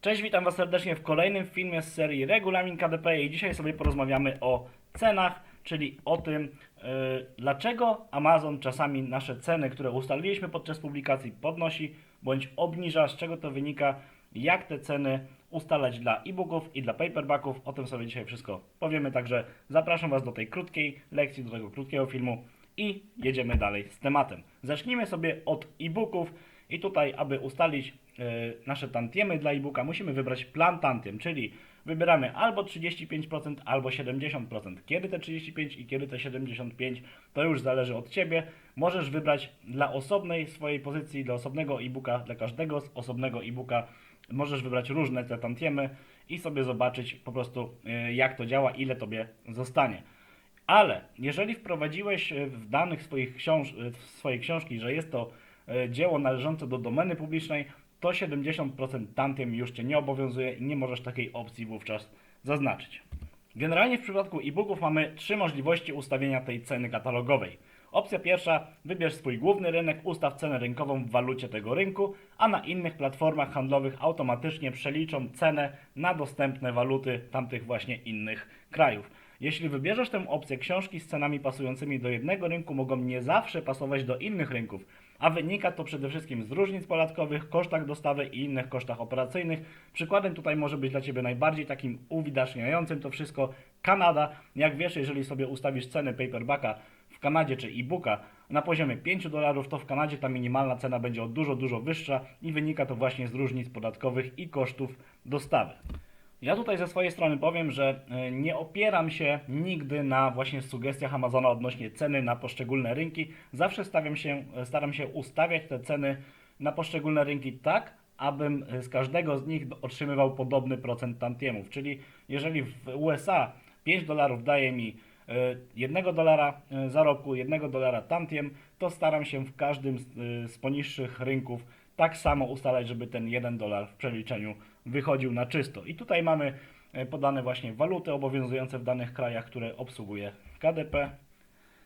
Cześć, witam Was serdecznie w kolejnym filmie z serii Regulamin KDP i dzisiaj sobie porozmawiamy o cenach, czyli o tym, yy, dlaczego Amazon czasami nasze ceny, które ustaliliśmy podczas publikacji podnosi bądź obniża, z czego to wynika, jak te ceny ustalać dla e-booków i dla paperbacków. O tym sobie dzisiaj wszystko powiemy, także zapraszam Was do tej krótkiej lekcji, do tego krótkiego filmu i jedziemy dalej z tematem. Zacznijmy sobie od e-booków i tutaj, aby ustalić nasze tantiemy dla e-booka, musimy wybrać plan tantiem, czyli wybieramy albo 35%, albo 70%. Kiedy te 35 i kiedy te 75, to już zależy od Ciebie. Możesz wybrać dla osobnej swojej pozycji, dla osobnego e-booka, dla każdego z osobnego e-booka możesz wybrać różne te tantiemy i sobie zobaczyć po prostu e, jak to działa, ile Tobie zostanie. Ale jeżeli wprowadziłeś e, w danych swoich książ w swojej książki, że jest to dzieło należące do domeny publicznej, to 70% tantiem już Cię nie obowiązuje i nie możesz takiej opcji wówczas zaznaczyć. Generalnie w przypadku e-booków mamy trzy możliwości ustawienia tej ceny katalogowej. Opcja pierwsza, wybierz swój główny rynek, ustaw cenę rynkową w walucie tego rynku, a na innych platformach handlowych automatycznie przeliczą cenę na dostępne waluty tamtych właśnie innych krajów. Jeśli wybierzesz tę opcję, książki z cenami pasującymi do jednego rynku mogą nie zawsze pasować do innych rynków, a wynika to przede wszystkim z różnic podatkowych, kosztach dostawy i innych kosztach operacyjnych. Przykładem tutaj może być dla Ciebie najbardziej takim uwidaczniającym to wszystko Kanada. Jak wiesz, jeżeli sobie ustawisz ceny paperbacka w Kanadzie czy e-booka na poziomie 5 dolarów, to w Kanadzie ta minimalna cena będzie o dużo, dużo wyższa i wynika to właśnie z różnic podatkowych i kosztów dostawy. Ja tutaj ze swojej strony powiem, że e, nie opieram się nigdy na właśnie sugestiach Amazona odnośnie ceny na poszczególne rynki. Zawsze stawiam się, e, staram się ustawiać te ceny na poszczególne rynki tak, abym e, z każdego z nich otrzymywał podobny procent tantiemów. Czyli jeżeli w USA 5 dolarów daje mi 1 dolara zarobku, 1 dolara tantiem, to staram się w każdym z poniższych rynków tak samo ustalać, żeby ten 1 dolar w przeliczeniu wychodził na czysto. I tutaj mamy e, podane właśnie waluty obowiązujące w danych krajach, które obsługuje KDP.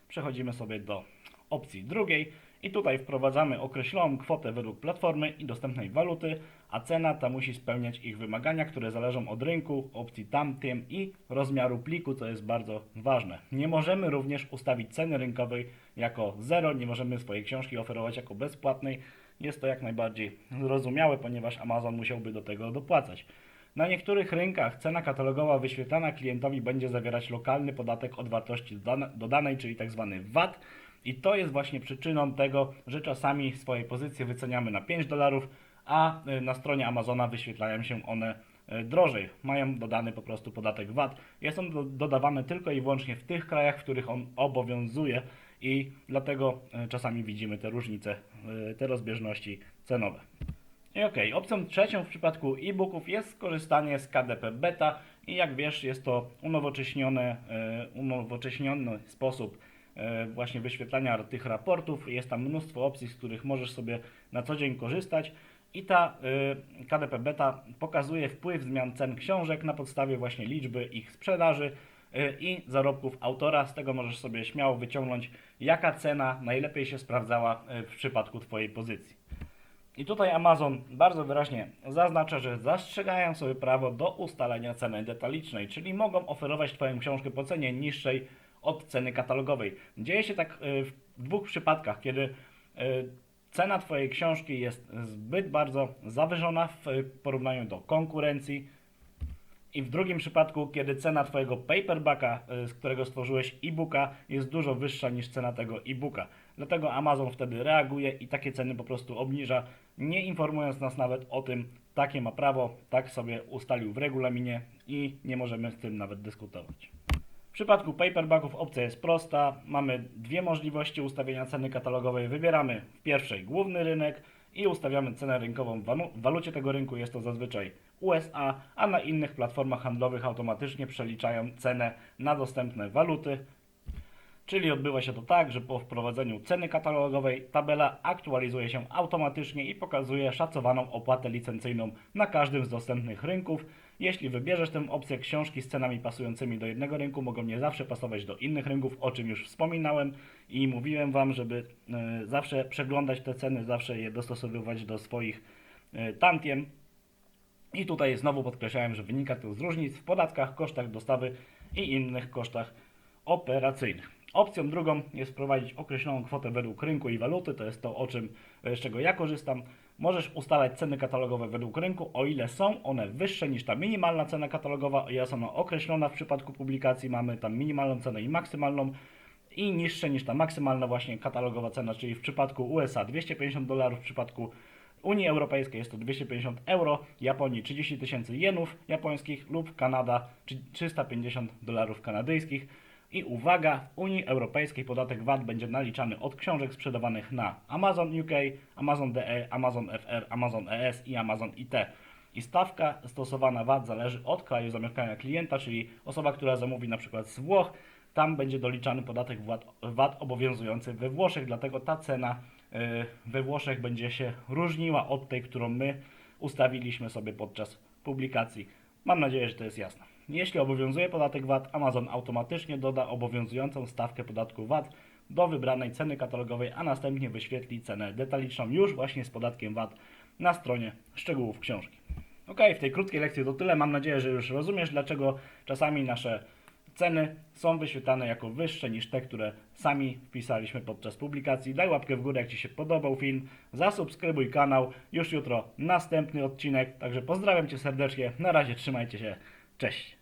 Przechodzimy sobie do opcji drugiej i tutaj wprowadzamy określoną kwotę według platformy i dostępnej waluty, a cena ta musi spełniać ich wymagania, które zależą od rynku, opcji tamtym i rozmiaru pliku, co jest bardzo ważne. Nie możemy również ustawić ceny rynkowej jako zero, nie możemy swojej książki oferować jako bezpłatnej. Jest to jak najbardziej zrozumiałe, ponieważ Amazon musiałby do tego dopłacać. Na niektórych rynkach cena katalogowa wyświetlana klientowi będzie zawierać lokalny podatek od wartości dodane- dodanej, czyli tzw. VAT. I to jest właśnie przyczyną tego, że czasami swoje pozycje wyceniamy na 5 dolarów, a y, na stronie Amazona wyświetlają się one y, drożej. Mają dodany po prostu podatek VAT. Jest on do- dodawany tylko i wyłącznie w tych krajach, w których on obowiązuje i dlatego y, czasami widzimy te różnice, y, te rozbieżności cenowe. I okej, opcją trzecią w przypadku e-booków jest skorzystanie z KDP Beta i jak wiesz jest to unowocześnione, e, unowocześniony sposób e, właśnie wyświetlania tych raportów. Jest tam mnóstwo opcji, z których możesz sobie na co dzień korzystać i ta e, KDP Beta pokazuje wpływ zmian cen książek na podstawie właśnie liczby ich sprzedaży e, i zarobków autora. Z tego możesz sobie śmiało wyciągnąć jaka cena najlepiej się sprawdzała e, w przypadku Twojej pozycji. I tutaj Amazon bardzo wyraźnie zaznacza, że zastrzegają sobie prawo do ustalenia ceny detalicznej, czyli mogą oferować Twoją książkę po cenie niższej od ceny katalogowej. Dzieje się tak y, w dwóch przypadkach, kiedy y, cena Twojej książki jest zbyt bardzo zawyżona w y, porównaniu do konkurencji, i w drugim przypadku, kiedy cena Twojego paperbacka, y, z którego stworzyłeś e-booka, jest dużo wyższa niż cena tego e-booka. Dlatego Amazon wtedy reaguje i takie ceny po prostu obniża, nie informując nas nawet o tym, takie ma prawo, tak sobie ustalił w regulaminie i nie możemy z tym nawet dyskutować. W przypadku paperbacków opcja jest prosta. Mamy dwie możliwości ustawienia ceny katalogowej. Wybieramy w pierwszej główny rynek i ustawiamy cenę rynkową w walucie tego rynku. Jest to zazwyczaj USA, a na innych platformach handlowych automatycznie przeliczają cenę na dostępne waluty. Czyli odbywa się to tak, że po wprowadzeniu ceny katalogowej tabela aktualizuje się automatycznie i pokazuje szacowaną opłatę licencyjną na każdym z dostępnych rynków. Jeśli wybierzesz tę opcję, książki z cenami pasującymi do jednego rynku mogą nie zawsze pasować do innych rynków, o czym już wspominałem i mówiłem Wam, żeby e, zawsze przeglądać te ceny, zawsze je dostosowywać do swoich e, tantiem. I tutaj znowu podkreślałem, że wynika to z różnic w podatkach, kosztach dostawy i innych kosztach operacyjnych. Opcją drugą jest wprowadzić określoną kwotę według rynku i waluty, to jest to, o czym, z czego ja korzystam. Możesz ustalać ceny katalogowe według rynku, o ile są one wyższe niż ta minimalna cena katalogowa, jest ona określona w przypadku publikacji, mamy tam minimalną cenę i maksymalną i niższe niż ta maksymalna właśnie katalogowa cena, czyli w przypadku USA 250 dolarów, w przypadku Unii Europejskiej jest to 250 euro, Japonii 30 tysięcy jenów japońskich lub Kanada czy 350 dolarów kanadyjskich. I uwaga, w Unii Europejskiej podatek VAT będzie naliczany od książek sprzedawanych na Amazon UK, Amazon DE, Amazon FR, Amazon ES i Amazon IT. I stawka stosowana VAT zależy od kraju zamieszkania klienta, czyli osoba, która zamówi na przykład z Włoch, tam będzie doliczany podatek VAT, VAT obowiązujący we Włoszech, dlatego ta cena we Włoszech będzie się różniła od tej, którą my ustawiliśmy sobie podczas publikacji. Mam nadzieję, że to jest jasne. Jeśli obowiązuje podatek VAT, Amazon automatycznie doda obowiązującą stawkę podatku VAT do wybranej ceny katalogowej, a następnie wyświetli cenę detaliczną już właśnie z podatkiem VAT na stronie szczegółów książki. Ok, w tej krótkiej lekcji to tyle. Mam nadzieję, że już rozumiesz, dlaczego czasami nasze ceny są wyświetlane jako wyższe niż te, które sami wpisaliśmy podczas publikacji. Daj łapkę w górę, jak Ci się podobał film. Zasubskrybuj kanał. Już jutro następny odcinek. Także pozdrawiam Cię serdecznie. Na razie trzymajcie się. Cześć.